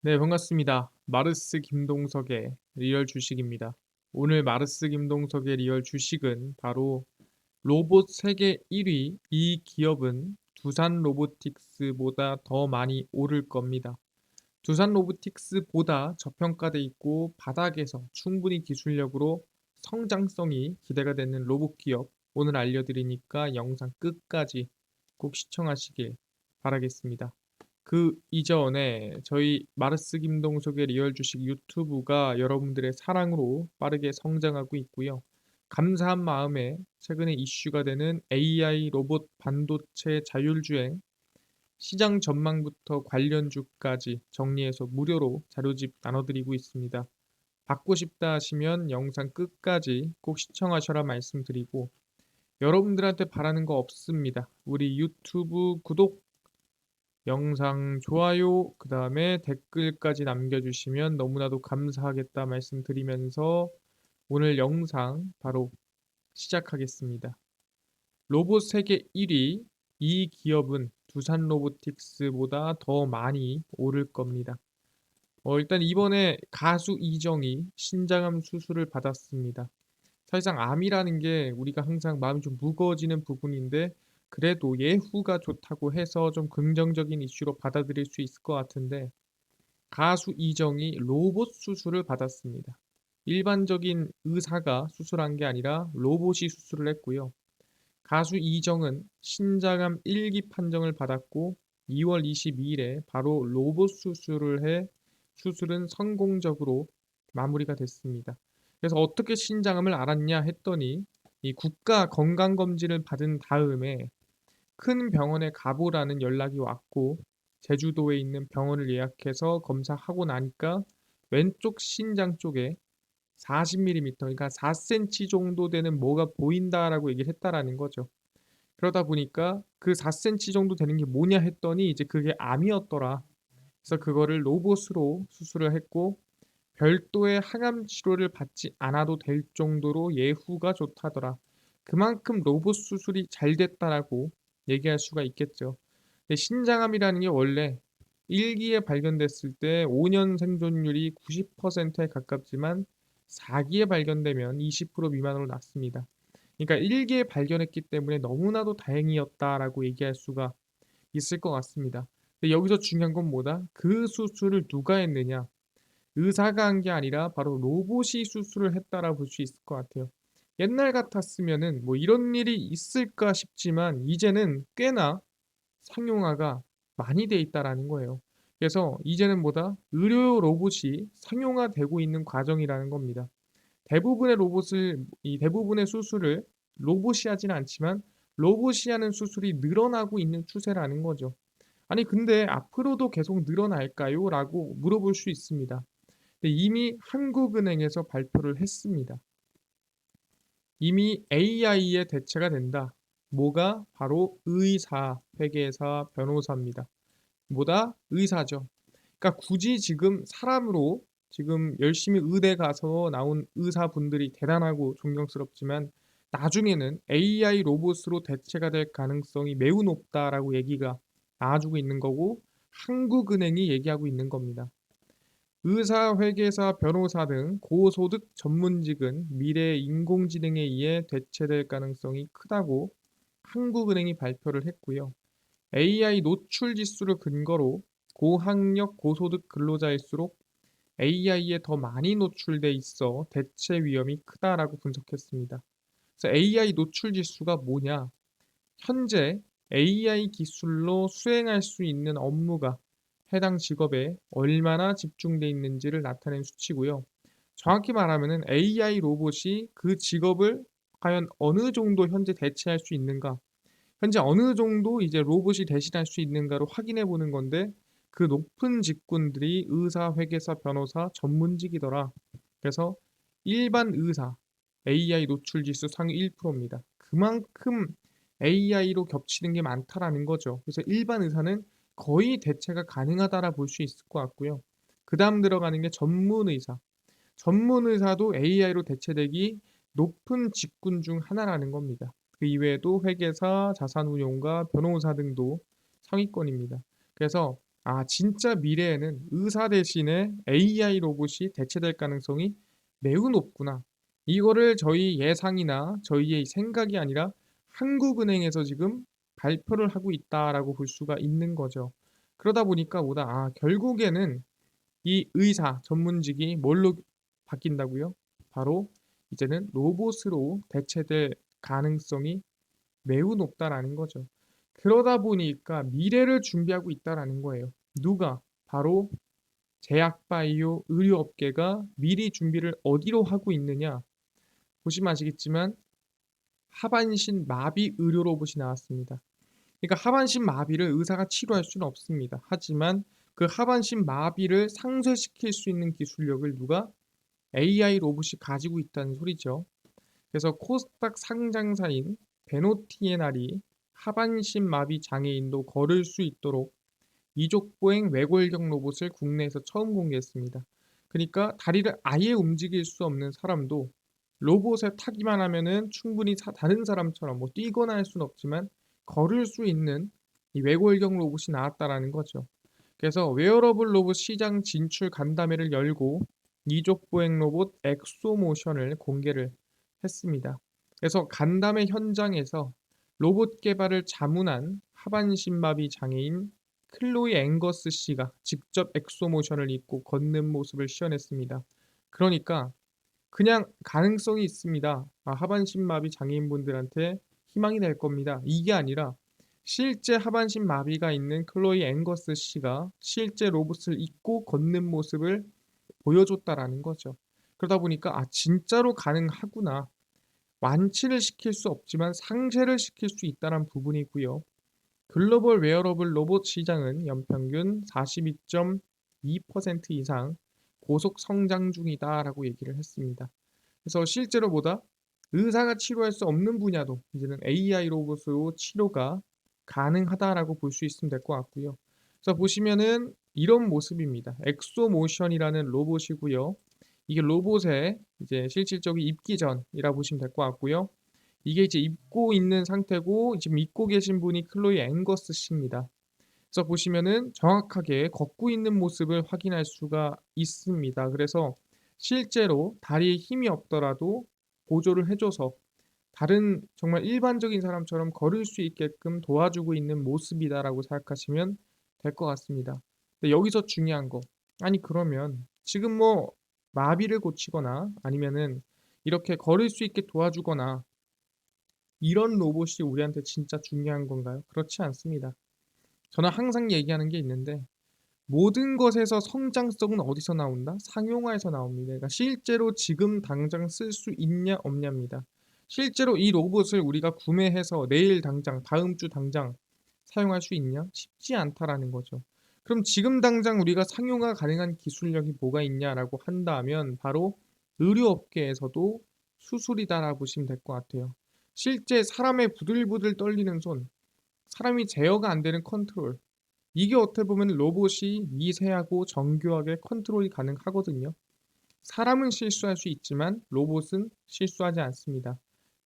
네, 반갑습니다. 마르스 김동석의 리얼 주식입니다. 오늘 마르스 김동석의 리얼 주식은 바로 로봇 세계 1위 이 기업은 두산 로보틱스보다 더 많이 오를 겁니다. 두산 로보틱스보다 저평가돼 있고 바닥에서 충분히 기술력으로 성장성이 기대가 되는 로봇 기업 오늘 알려드리니까 영상 끝까지 꼭 시청하시길 바라겠습니다. 그 이전에 저희 마르스 김동석의 리얼 주식 유튜브가 여러분들의 사랑으로 빠르게 성장하고 있고요. 감사한 마음에 최근에 이슈가 되는 AI 로봇 반도체 자율주행 시장 전망부터 관련주까지 정리해서 무료로 자료집 나눠드리고 있습니다. 받고 싶다 하시면 영상 끝까지 꼭 시청하셔라 말씀드리고 여러분들한테 바라는 거 없습니다. 우리 유튜브 구독, 영상 좋아요, 그 다음에 댓글까지 남겨주시면 너무나도 감사하겠다 말씀드리면서 오늘 영상 바로 시작하겠습니다. 로봇 세계 1위 이 기업은 두산 로보틱스보다 더 많이 오를 겁니다. 어, 일단 이번에 가수 이정이 신장암 수술을 받았습니다. 사실상 암이라는 게 우리가 항상 마음이 좀 무거워지는 부분인데 그래도 예후가 좋다고 해서 좀 긍정적인 이슈로 받아들일 수 있을 것 같은데 가수 이정이 로봇 수술을 받았습니다. 일반적인 의사가 수술한 게 아니라 로봇이 수술을 했고요. 가수 이정은 신장암 1기 판정을 받았고 2월 22일에 바로 로봇 수술을 해 수술은 성공적으로 마무리가 됐습니다. 그래서 어떻게 신장암을 알았냐 했더니 이 국가 건강검진을 받은 다음에 큰 병원에 가보라는 연락이 왔고 제주도에 있는 병원을 예약해서 검사하고 나니까 왼쪽 신장 쪽에 40mm 그러니까 4cm 정도 되는 뭐가 보인다라고 얘기를 했다라는 거죠. 그러다 보니까 그 4cm 정도 되는 게 뭐냐 했더니 이제 그게 암이었더라. 그래서 그거를 로봇으로 수술을 했고 별도의 항암 치료를 받지 않아도 될 정도로 예후가 좋다더라. 그만큼 로봇 수술이 잘 됐다라고 얘기할 수가 있겠죠. 신장암이라는 게 원래 1기에 발견됐을 때 5년 생존율이 90%에 가깝지만 4기에 발견되면 20% 미만으로 낮습니다. 그러니까 1기에 발견했기 때문에 너무나도 다행이었다라고 얘기할 수가 있을 것 같습니다. 근데 여기서 중요한 건 뭐다? 그 수술을 누가 했느냐? 의사가 한 게 아니라 바로 로봇이 수술을 했다라 볼수 있을 것 같아요. 옛날 같았으면은 뭐 이런 일이 있을까 싶지만 이제는 꽤나 상용화가 많이 돼 있다라는 거예요. 그래서 이제는 뭐다? 의료 로봇이 상용화되고 있는 과정이라는 겁니다. 대부분의 로봇을 이 대부분의 수술을 로봇이 하지는 않지만 로봇이 하는 수술이 늘어나고 있는 추세라는 거죠. 아니 근데 앞으로도 계속 늘어날까요? 라고 물어볼 수 있습니다. 이미 한국은행에서 발표를 했습니다. 이미 AI의 대체가 된다. 뭐가 바로 의사, 회계사, 변호사입니다. 뭐다? 의사죠. 그러니까 굳이 지금 사람으로 지금 열심히 의대 가서 나온 의사분들이 대단하고 존경스럽지만 나중에는 AI 로봇으로 대체가 될 가능성이 매우 높다라고 얘기가 나와주고 있는 거고 한국은행이 얘기하고 있는 겁니다. 의사, 회계사, 변호사 등 고소득 전문직은 미래 인공지능에 의해 대체될 가능성이 크다고 한국은행이 발표를 했고요. AI 노출 지수를 근거로 고학력 고소득 근로자일수록 AI에 더 많이 노출돼 있어 대체 위험이 크다라고 분석했습니다. 그래서 AI 노출 지수가 뭐냐? 현재 AI 기술로 수행할 수 있는 업무가 해당 직업에 얼마나 집중돼 있는지를 나타낸 수치고요. 정확히 말하면 AI 로봇이 그 직업을 과연 어느 정도 현재 대체할 수 있는가, 현재 어느 정도 이제 로봇이 대신할 수 있는가를 확인해 보는 건데 그 높은 직군들이 의사, 회계사, 변호사, 전문직이더라. 그래서 일반 의사 AI 노출 지수 상위 1%입니다. 그만큼 AI로 겹치는 게 많다라는 거죠. 그래서 일반 의사는 거의 대체가 가능하다라 볼 수 있을 것 같고요. 그 다음 들어가는 게 전문 의사. 전문 의사도 AI로 대체되기 높은 직군 중 하나라는 겁니다. 그 이외에도 회계사, 자산운용가, 변호사 등도 상위권입니다. 그래서 아 진짜 미래에는 의사 대신에 AI 로봇이 대체될 가능성이 매우 높구나. 이거를 저희 예상이나 저희의 생각이 아니라 한국은행에서 지금 발표를 하고 있다라고 볼 수가 있는 거죠. 그러다 보니까 뭐다 아 결국에는 이 의사 전문직이 뭘로 바뀐다고요? 바로 이제는 로봇으로 대체될 가능성이 매우 높다라는 거죠. 그러다 보니까 미래를 준비하고 있다라는 거예요. 누가? 바로 제약바이오 의료업계가 미리 준비를 어디로 하고 있느냐? 보시면 아시겠지만 하반신 마비 의료 로봇이 나왔습니다. 그러니까 하반신 마비를 의사가 치료할 수는 없습니다. 하지만 그 하반신 마비를 상쇄시킬 수 있는 기술력을 누가 AI 로봇이 가지고 있다는 소리죠. 그래서 코스닥 상장사인 베노티에날이 하반신 마비 장애인도 걸을 수 있도록 이족보행 외골경 로봇을 국내에서 처음 공개했습니다. 그러니까 다리를 아예 움직일 수 없는 사람도 로봇에 타기만 하면은 충분히 사- 다른 사람처럼 뭐 뛰거나 할 수는 없지만 걸을 수 있는 이 외골경 로봇이 나왔다라는 거죠. 그래서 웨어러블 로봇 시장 진출 간담회를 열고 이족 보행 로봇 엑소모션을 공개를 했습니다. 그래서 간담회 현장에서 로봇 개발을 자문한 하반신마비 장애인 클로이 앵거스 씨가 직접 엑소모션을 입고 걷는 모습을 시연했습니다. 그러니까 그냥 가능성이 있습니다. 아, 하반신마비 장애인분들한테 희망이 될 겁니다. 이게 아니라 실제 하반신 마비가 있는 클로이 앵거스 씨가 실제 로봇을 입고 걷는 모습을 보여줬다라는 거죠. 그러다 보니까 아 진짜로 가능하구나. 완치를 시킬 수 없지만 상쇄를 시킬 수 있다는 부분이고요. 글로벌 웨어러블 로봇 시장은 연평균 42.2% 이상 고속 성장 중이다라고 얘기를 했습니다. 그래서 실제로 보다 의사가 치료할 수 없는 분야도 이제는 AI 로봇으로 치료가 가능하다라고 볼 수 있으면 될 것 같고요. 그래서 보시면은 이런 모습입니다. 엑소모션이라는 로봇이고요. 이게 로봇의 이제 실질적인 입기 전이라 고 보시면 될 것 같고요. 이게 이제 입고 있는 상태고 지금 입고 계신 분이 클로이 앵거스 씨입니다. 그래서 보시면은 정확하게 걷고 있는 모습을 확인할 수가 있습니다. 그래서 실제로 다리에 힘이 없더라도 보조를 해줘서 다른 정말 일반적인 사람처럼 걸을 수 있게끔 도와주고 있는 모습이다라고 생각하시면 될 것 같습니다. 근데 여기서 중요한 거 아니 그러면 지금 뭐 마비를 고치거나 아니면은 이렇게 걸을 수 있게 도와주거나 이런 로봇이 우리한테 진짜 중요한 건가요? 그렇지 않습니다. 저는 항상 얘기하는 게 있는데 모든 것에서 성장성은 어디서 나온다? 상용화에서 나옵니다. 그러니까 실제로 지금 당장 쓸 수 있냐 없냐입니다. 실제로 이 로봇을 우리가 구매해서 내일 당장, 다음 주 당장 사용할 수 있냐? 쉽지 않다라는 거죠. 그럼 지금 당장 우리가 상용화 가능한 기술력이 뭐가 있냐라고 한다면 바로 의료업계에서도 수술이다라고 보시면 될 것 같아요. 실제 사람의 부들부들 떨리는 손, 사람이 제어가 안 되는 컨트롤, 이게 어떻게 보면 로봇이 미세하고 정교하게 컨트롤이 가능하거든요. 사람은 실수할 수 있지만 로봇은 실수하지 않습니다.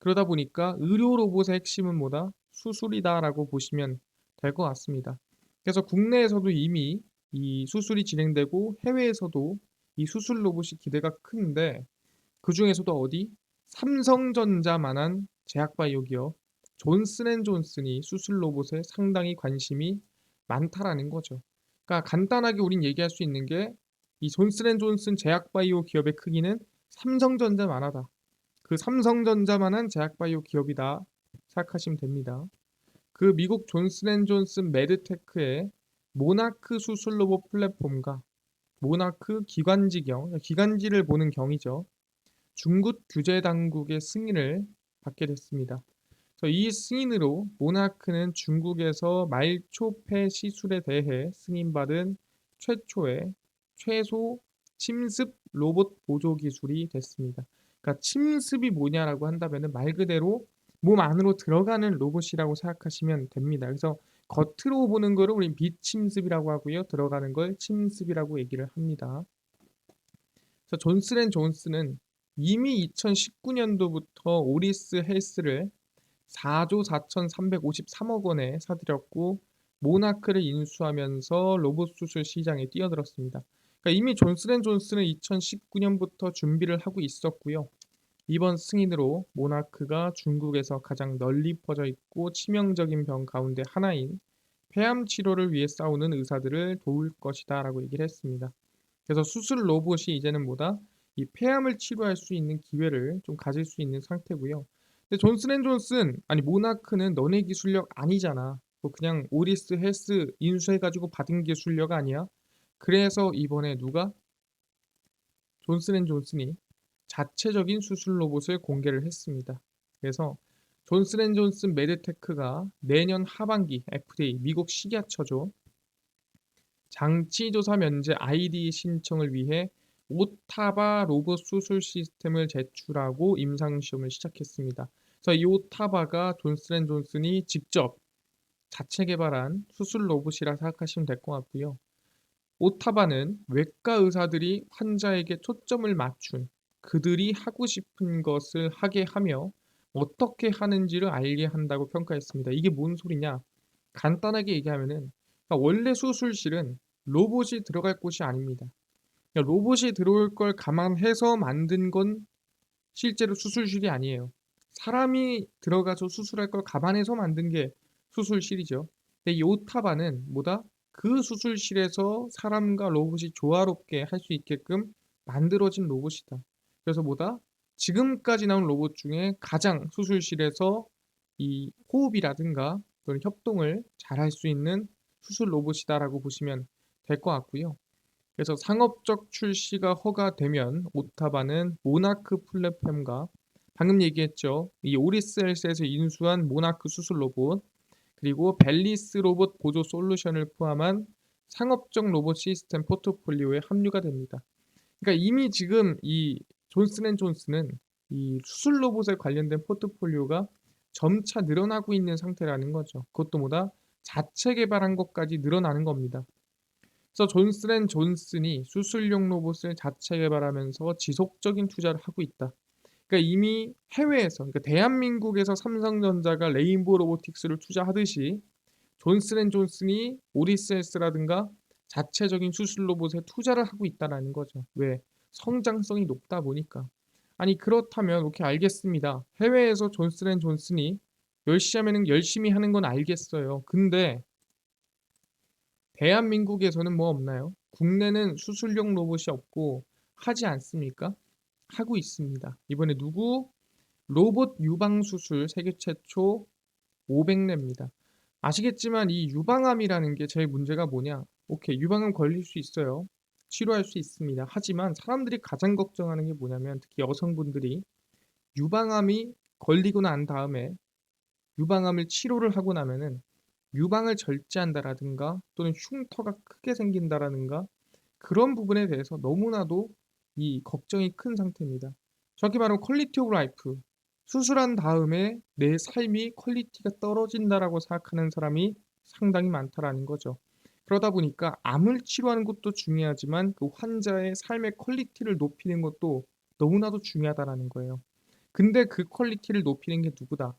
그러다 보니까 의료 로봇의 핵심은 뭐다? 수술이다라고 보시면 될 것 같습니다. 그래서 국내에서도 이미 이 수술이 진행되고 해외에서도 이 수술 로봇이 기대가 큰데 그 중에서도 어디? 삼성전자만한 제약바이오 기업 존슨앤존슨이 수술 로봇에 상당히 관심이 많다라는 거죠. 그러니까 간단하게 우린 얘기할 수 있는 게 이 존슨앤존슨 제약바이오 기업의 크기는 삼성전자만 하다. 그 삼성전자만한 제약바이오 기업이다 생각하시면 됩니다. 그 미국 존슨앤존슨 메드테크의 모나크 수술 로봇 플랫폼과 모나크 기관지경, 기관지를 보는 경이죠. 중국 규제 당국의 승인을 받게 됐습니다. 이 승인으로 모나크는 중국에서 말초폐 시술에 대해 승인받은 최초의 최소 침습 로봇 보조 기술이 됐습니다. 그러니까 침습이 뭐냐라고 한다면 말 그대로 몸 안으로 들어가는 로봇이라고 생각하시면 됩니다. 그래서 겉으로 보는 거를 우리 비침습이라고 하고요. 들어가는 걸 침습이라고 얘기를 합니다. 그래서 존슨앤존슨은 이미 2019년도부터 오리스 헬스를 4조 4,353억 원에 사들였고 모나크를 인수하면서 로봇 수술 시장에 뛰어들었습니다. 그러니까 이미 존슨앤존슨은 2019년부터 준비를 하고 있었고요. 이번 승인으로 모나크가 중국에서 가장 널리 퍼져 있고 치명적인 병 가운데 하나인 폐암 치료를 위해 싸우는 의사들을 도울 것이다 라고 얘기를 했습니다. 그래서 수술 로봇이 이제는 뭐다? 이 폐암을 치료할 수 있는 기회를 좀 가질 수 있는 상태고요. 근데 존슨앤존슨 아니 모나크는 너네 기술력 아니잖아. 뭐 그냥 오리스 헬스 인수해가지고 받은 기술력 아니야? 그래서 이번에 누가 존슨앤존슨이 자체적인 수술 로봇을 공개를 했습니다. 그래서 존슨앤존슨 메드테크가 내년 하반기 FDA 미국 식약처죠. 장치조사 면제 IDE 신청을 위해 오타바 로봇 수술 시스템을 제출하고 임상 시험을 시작했습니다. 그래서 이 오타바가 존슨앤존슨이 직접 자체 개발한 수술 로봇이라 생각하시면 될 것 같고요. 오타바는 외과 의사들이 환자에게 초점을 맞춘 그들이 하고 싶은 것을 하게 하며 어떻게 하는지를 알게 한다고 평가했습니다. 이게 뭔 소리냐? 간단하게 얘기하면은 그러니까 원래 수술실은 로봇이 들어갈 곳이 아닙니다. 그러니까 로봇이 들어올 걸 감안해서 만든 건 실제로 수술실이 아니에요. 사람이 들어가서 수술할 걸 감안해서 만든 게 수술실이죠. 근데 이 오타바는 뭐다? 그 수술실에서 사람과 로봇이 조화롭게 할 수 있게끔 만들어진 로봇이다. 그래서 뭐다? 지금까지 나온 로봇 중에 가장 수술실에서 이 호흡이라든가 또는 협동을 잘 할 수 있는 수술 로봇이다라고 보시면 될 것 같고요. 그래서 상업적 출시가 허가되면 오타바는 모나크 플랫폼과 방금 얘기했죠. 이 오리스헬스에서 인수한 모나크 수술 로봇 그리고 벨리스 로봇 보조 솔루션을 포함한 상업적 로봇 시스템 포트폴리오에 합류가 됩니다. 그러니까 이미 지금 이 존슨앤존슨은 이 수술 로봇에 관련된 포트폴리오가 점차 늘어나고 있는 상태라는 거죠. 그것도 뭐다? 자체 개발한 것까지 늘어나는 겁니다. 그래서 존슨앤존슨이 수술용 로봇을 자체 개발하면서 지속적인 투자를 하고 있다. 그러니까 이미 해외에서, 그러니까 대한민국에서 삼성전자가 레인보우 로보틱스를 투자하듯이 존슨앤존슨이 오리스헬스라든가 자체적인 수술 로봇에 투자를 하고 있다는 거죠. 왜? 성장성이 높다 보니까. 아니 그렇다면 오케이 알겠습니다. 해외에서 존슨앤존슨이 열심히 하면 열심히 하는 건 알겠어요. 근데 대한민국에서는 뭐 없나요? 국내는 수술용 로봇이 없고 하지 않습니까? 하고 있습니다. 이번에 누구? 로봇 유방 수술 세계 최초 500례입니다. 아시겠지만 이 유방암이라는 게 제일 문제가 뭐냐? 오케이 유방암 걸릴 수 있어요. 치료할 수 있습니다. 하지만 사람들이 가장 걱정하는 게 뭐냐면 특히 여성분들이 유방암이 걸리고 난 다음에 유방암을 치료를 하고 나면은 유방을 절제한다라든가 또는 흉터가 크게 생긴다라든가 그런 부분에 대해서 너무나도 이 걱정이 큰 상태입니다. 저렇게 말하면 퀄리티 오브 라이프 수술한 다음에 내 삶이 퀄리티가 떨어진다라고 생각하는 사람이 상당히 많다라는 거죠. 그러다 보니까 암을 치료하는 것도 중요하지만 그 환자의 삶의 퀄리티를 높이는 것도 너무나도 중요하다라는 거예요. 근데 그 퀄리티를 높이는 게 누구다?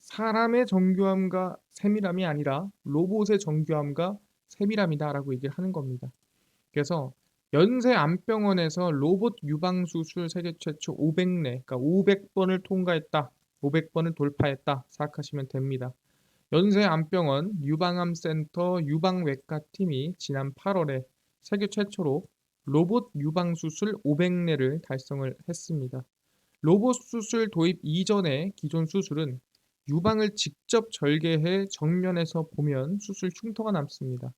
사람의 정교함과 세밀함이 아니라 로봇의 정교함과 세밀함이다라고 얘기를 하는 겁니다. 그래서 연세 암병원에서 로봇 유방 수술 세계 최초 500례, 그러니까 500번을 통과했다, 500번을 돌파했다 생각하시면 됩니다. 연세암병원 유방암센터 유방외과 팀이 지난 8월에 세계 최초로 로봇 유방수술 500례를 달성을 했습니다. 로봇 수술 도입 이전의 기존 수술은 유방을 직접 절개해 정면에서 보면 수술 흉터가 남습니다.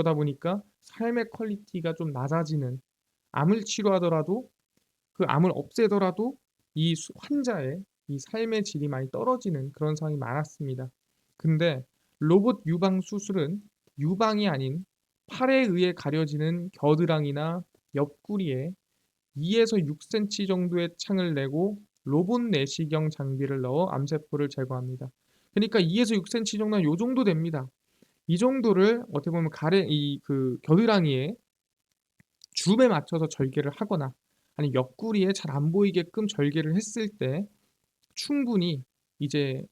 그러다 보니까 삶의 퀄리티가 좀 낮아지는 암을 치료하더라도 그 암을 없애더라도 이 환자의 이 삶의 질이 많이 떨어지는 그런 상황이 많았습니다. 근데 로봇 유방 수술은 유방이 아닌 팔에 의해 가려지는 겨드랑이나 옆구리에 2에서 6cm 정도의 창을 내고 로봇 내시경 장비를 넣어 암세포를 제거합니다. 그러니까 2에서 6cm 정도는 요 정도 됩니다. 이 정도를 어떻게 보면 가래 이 그 겨드랑이에 줌에 맞춰서 절개를 하거나 아니 옆구리에 잘 안 보이게끔 절개를 했을 때 충분히 이제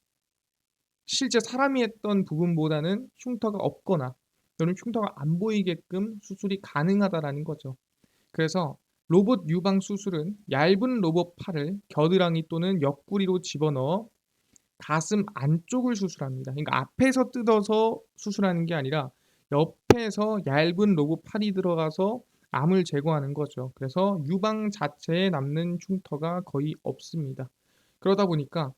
실제 사람이 했던 부분보다는 흉터가 없거나 또는 흉터가 안 보이게끔 수술이 가능하다라는 거죠. 그래서 로봇 유방 수술은 얇은 로봇 팔을 겨드랑이 또는 옆구리로 집어넣어 가슴 안쪽을 수술합니다. 그러니까 앞에서 뜯어서 수술하는 게 아니라 옆에서 얇은 로봇 팔이 들어가서 암을 제거하는 거죠. 그래서 유방 자체에 남는 흉터가 거의 없습니다. 그러다 보니까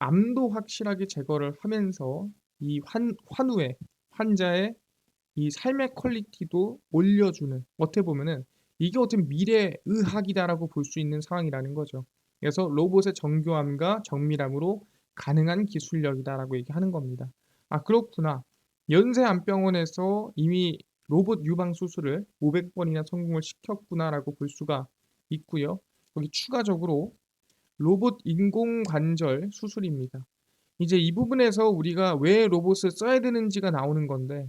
암도 확실하게 제거를 하면서 이 환, 환우의 환자의 이 삶의 퀄리티도 올려주는 어떻게 보면은 이게 어떤 미래 의학이다라고 볼 수 있는 상황이라는 거죠. 그래서 로봇의 정교함과 정밀함으로 가능한 기술력이다라고 얘기하는 겁니다. 아 그렇구나. 연세안병원에서 이미 로봇 유방 수술을 500번이나 성공을 시켰구나라고 볼 수가 있고요. 여기 추가적으로 로봇 인공 관절 수술입니다. 이제 이 부분에서 우리가 왜 로봇을 써야 되는지가 나오는 건데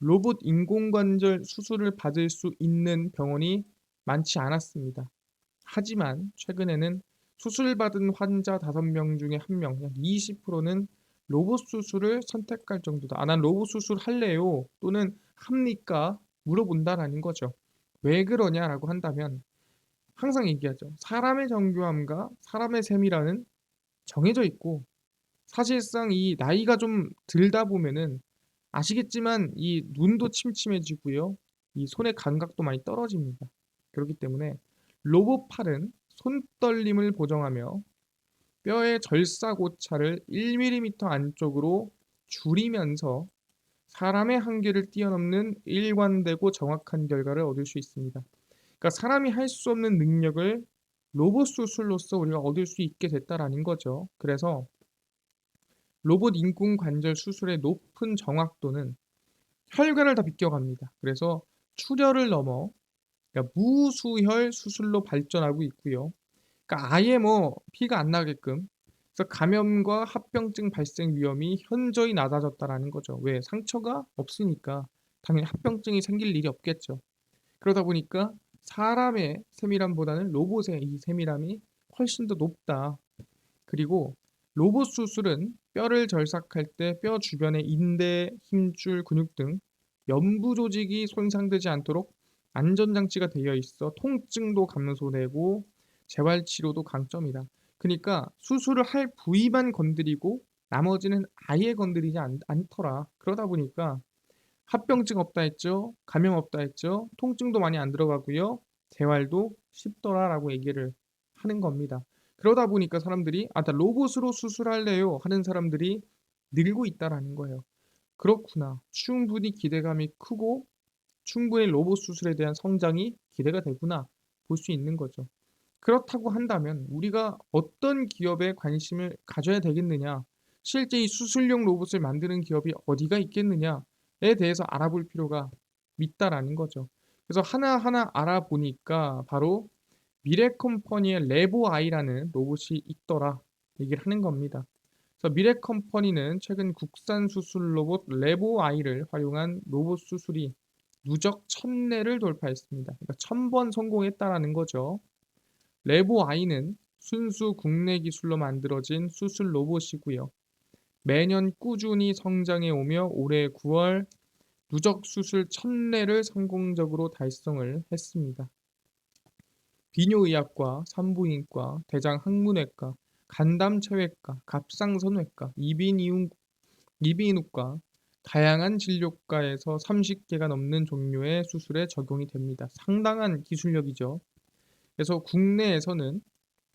로봇 인공관절 수술을 받을 수 있는 병원이 많지 않았습니다. 하지만 최근에는 수술받은 환자 5명 중에 1명, 약 20%는 로봇 수술을 선택할 정도다. 아, 난 로봇 수술 할래요. 또는 합니까? 물어본다라는 거죠. 왜 그러냐라고 한다면 항상 얘기하죠. 사람의 정교함과 사람의 세밀함은 정해져 있고 사실상 이 나이가 좀 들다 보면은 아시겠지만 이 눈도 침침해지고요. 이 손의 감각도 많이 떨어집니다. 그렇기 때문에 로봇 팔은 손떨림을 보정하며 뼈의 절삭오차를 1mm 안쪽으로 줄이면서 사람의 한계를 뛰어넘는 일관되고 정확한 결과를 얻을 수 있습니다. 그러니까 사람이 할 수 없는 능력을 로봇 수술로서 우리가 얻을 수 있게 됐다라는 거죠. 그래서 로봇 인공 관절 수술의 높은 정확도는 혈관을 다 비껴갑니다. 그래서 출혈을 넘어 그러니까 무수혈 수술로 발전하고 있고요. 그러니까 아예 뭐 피가 안 나게끔 그래서 감염과 합병증 발생 위험이 현저히 낮아졌다라는 거죠. 왜? 상처가 없으니까 당연히 합병증이 생길 일이 없겠죠. 그러다 보니까 사람의 세밀함보다는 로봇의 이 세밀함이 훨씬 더 높다. 그리고 로봇 수술은 뼈를 절삭할 때 뼈 주변의 인대, 힘줄, 근육 등 연부 조직이 손상되지 않도록 안전장치가 되어 있어 통증도 감소되고 재활치료도 강점이다. 그러니까 수술을 할 부위만 건드리고 나머지는 아예 건드리지 않, 않더라. 그러다 보니까 합병증 없다 했죠. 감염 없다 했죠. 통증도 많이 안 들어가고요. 재활도 쉽더라라고 얘기를 하는 겁니다. 그러다 보니까 사람들이 아, 나 로봇으로 수술할래요 하는 사람들이 늘고 있다라는 거예요. 그렇구나. 충분히 기대감이 크고 충분히 로봇 수술에 대한 성장이 기대가 되구나 볼 수 있는 거죠. 그렇다고 한다면 우리가 어떤 기업에 관심을 가져야 되겠느냐? 실제 이 수술용 로봇을 만드는 기업이 어디가 있겠느냐에 대해서 알아볼 필요가 있다라는 거죠. 그래서 하나하나 알아보니까 바로 미래컴퍼니의 레보아이라는 로봇이 있더라 얘기를 하는 겁니다. 그래서 미래컴퍼니는 최근 국산 수술 로봇 레보아이를 활용한 로봇 수술이 누적 천례를 돌파했습니다. 그러니까 천번 성공했다라는 거죠. 레보아이는 순수 국내 기술로 만들어진 수술 로봇이고요. 매년 꾸준히 성장해 오며 올해 9월 누적 수술 천례를 성공적으로 달성을 했습니다. 비뇨의학과, 산부인과, 대장학문외과, 간담체외과, 갑상선외과, 이비인후과, 다양한 진료과에서 30개가 넘는 종류의 수술에 적용이 됩니다. 상당한 기술력이죠. 그래서 국내에서는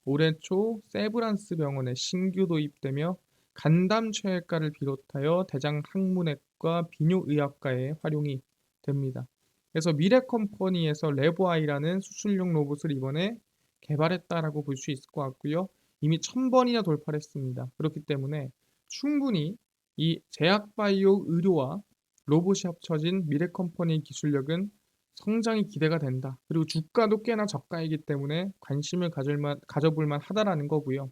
올해 초 세브란스 병원에 신규 도입되며 간담체외과를 비롯하여 대장학문외과, 비뇨의학과에 활용이 됩니다. 그래서 미래컴퍼니에서 레보아이라는 수술용 로봇을 이번에 개발했다라고 볼 수 있을 것 같고요. 이미 천번이나 돌파를 했습니다. 그렇기 때문에 충분히 이 제약바이오 의료와 로봇이 합쳐진 미래컴퍼니의 기술력은 성장이 기대가 된다. 그리고 주가도 꽤나 저가이기 때문에 관심을 가질만, 가져볼 만 하다라는 거고요.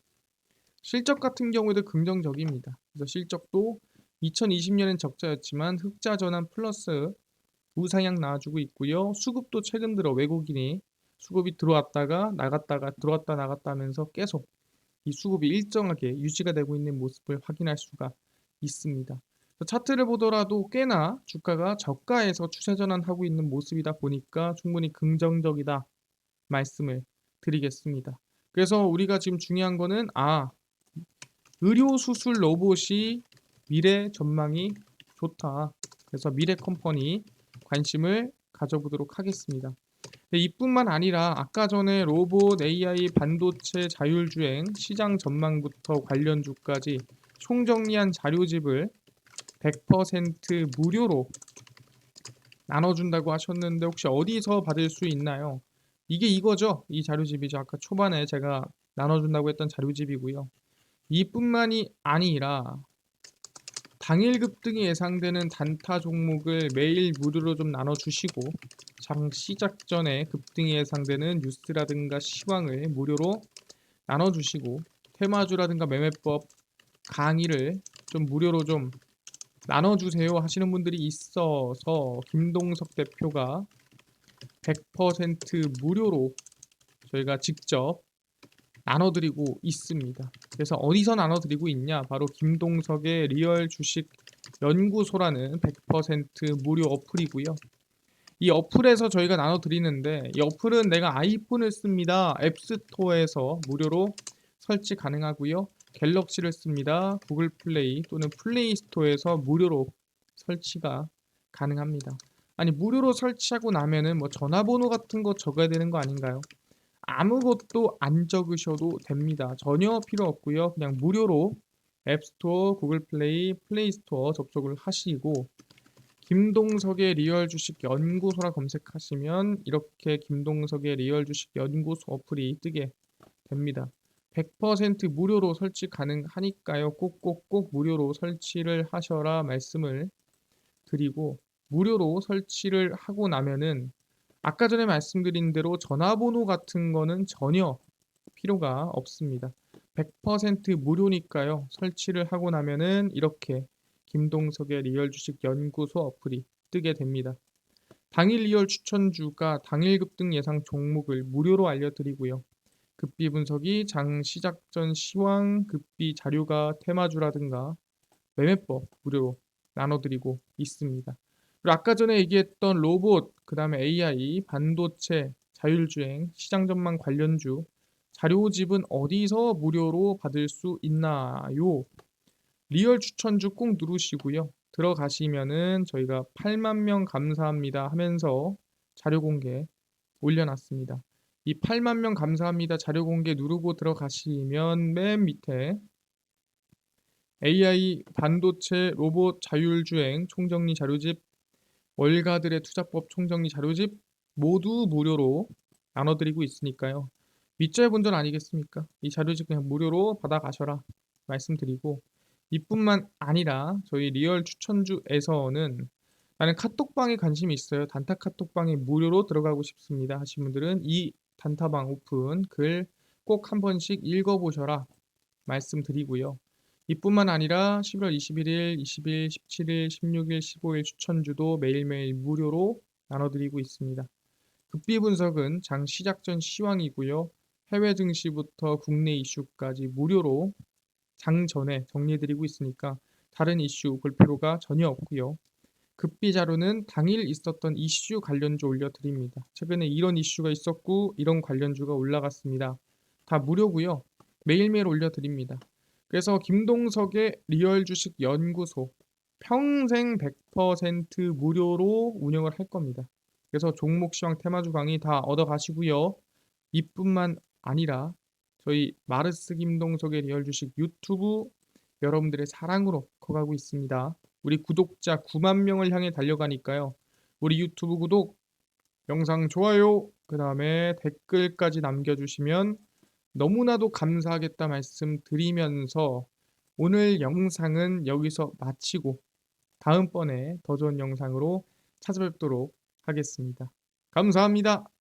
실적 같은 경우에도 긍정적입니다. 그래서 실적도 2020년엔 적자였지만 흑자 전환 플러스 우상향 나와주고 있고요. 수급도 최근 들어 외국인이 수급이 들어왔다가 나갔다가 들어왔다 나갔다 하면서 계속 이 수급이 일정하게 유지가 되고 있는 모습을 확인할 수가 있습니다. 차트를 보더라도 꽤나 주가가 저가에서 추세 전환하고 있는 모습이다 보니까 충분히 긍정적이다 말씀을 드리겠습니다. 그래서 우리가 지금 중요한 거는 아 의료 수술 로봇이 미래 전망이 좋다. 그래서 미래 컴퍼니 관심을 가져보도록 하겠습니다. 네, 이뿐만 아니라 아까 전에 로봇, AI, 반도체, 자율주행, 시장 전망부터 관련 주까지 총정리한 자료집을 100% 무료로 나눠준다고 하셨는데 혹시 어디서 받을 수 있나요? 이게 이거죠. 이 자료집이죠. 아까 초반에 제가 나눠준다고 했던 자료집이고요. 이뿐만이 아니라 당일 급등이 예상되는 단타 종목을 매일 무료로 좀 나눠주시고 장 시작 전에 급등이 예상되는 뉴스라든가 시황을 무료로 나눠주시고 테마주라든가 매매법 강의를 좀 무료로 좀 나눠주세요 하시는 분들이 있어서 김동석 대표가 100% 무료로 저희가 직접 나눠드리고 있습니다. 그래서 어디서 나눠드리고 있냐? 바로 김동석의 리얼 주식 연구소라는 100% 무료 어플이고요. 이 어플에서 저희가 나눠드리는데 이 어플은 내가 아이폰을 씁니다. 앱스토어에서 무료로 설치 가능하고요. 갤럭시를 씁니다. 구글 플레이 또는 플레이 스토어에서 무료로 설치가 가능합니다. 아니 무료로 설치하고 나면은 뭐 전화번호 같은 거 적어야 되는 거 아닌가요? 아무것도 안 적으셔도 됩니다. 전혀 필요 없고요. 그냥 무료로 앱스토어, 구글 플레이, 플레이 스토어 접속을 하시고 김동석의 리얼 주식 연구소라 검색하시면 이렇게 김동석의 리얼 주식 연구소 어플이 뜨게 됩니다. 100% 무료로 설치 가능하니까요. 꼭꼭꼭 무료로 설치를 하셔라 말씀을 드리고 무료로 설치를 하고 나면은 아까 전에 말씀드린 대로 전화번호 같은 거는 전혀 필요가 없습니다. 100% 무료니까요. 설치를 하고 나면은 이렇게 김동석의 리얼 주식 연구소 어플이 뜨게 됩니다. 당일 리얼 추천주가 당일 급등 예상 종목을 무료로 알려드리고요. 급비 분석이 장 시작 전 시황 급비 자료가 테마주라든가 매매법 무료로 나눠드리고 있습니다. 그리고 아까 전에 얘기했던 로봇, 그 다음에 AI, 반도체, 자율주행, 시장 전망 관련주 자료집은 어디서 무료로 받을 수 있나요? 리얼 추천주 꼭 누르시고요. 들어가시면은 저희가 8만 명 감사합니다 하면서 자료 공개 올려놨습니다. 이 8만 명 감사합니다 자료 공개 누르고 들어가시면 맨 밑에 AI, 반도체, 로봇, 자율주행, 총정리 자료집 월가들의 투자법 총정리 자료집 모두 무료로 나눠드리고 있으니까요. 밑절 본전 아니겠습니까? 이 자료집 그냥 무료로 받아가셔라 말씀드리고 이뿐만 아니라 저희 리얼 추천주에서는 나는 카톡방에 관심이 있어요. 단타 카톡방에 무료로 들어가고 싶습니다 하신 분들은 이 단타방 오픈 글 꼭 한 번씩 읽어보셔라 말씀드리고요. 이뿐만 아니라 11월 21일, 20일, 17일, 16일, 15일 추천주도 매일매일 무료로 나눠드리고 있습니다. 급비 분석은 장 시작 전 시황이고요. 해외 증시부터 국내 이슈까지 무료로 장 전에 정리해드리고 있으니까 다른 이슈 볼 필요가 전혀 없고요. 급비 자료는 당일 있었던 이슈 관련주 올려드립니다. 최근에 이런 이슈가 있었고 이런 관련주가 올라갔습니다. 다 무료고요. 매일매일 올려드립니다. 그래서 김동석의 리얼 주식 연구소 평생 100% 무료로 운영을 할 겁니다. 그래서 종목 시황 테마주 강의 다 얻어 가시고요. 이뿐만 아니라 저희 마르스 김동석의 리얼 주식 유튜브 여러분들의 사랑으로 커가고 있습니다. 우리 구독자 9만 명을 향해 달려가니까요. 우리 유튜브 구독, 영상 좋아요, 그 다음에 댓글까지 남겨주시면 너무나도 감사하겠다 말씀드리면서 오늘 영상은 여기서 마치고 다음번에 더 좋은 영상으로 찾아뵙도록 하겠습니다. 감사합니다.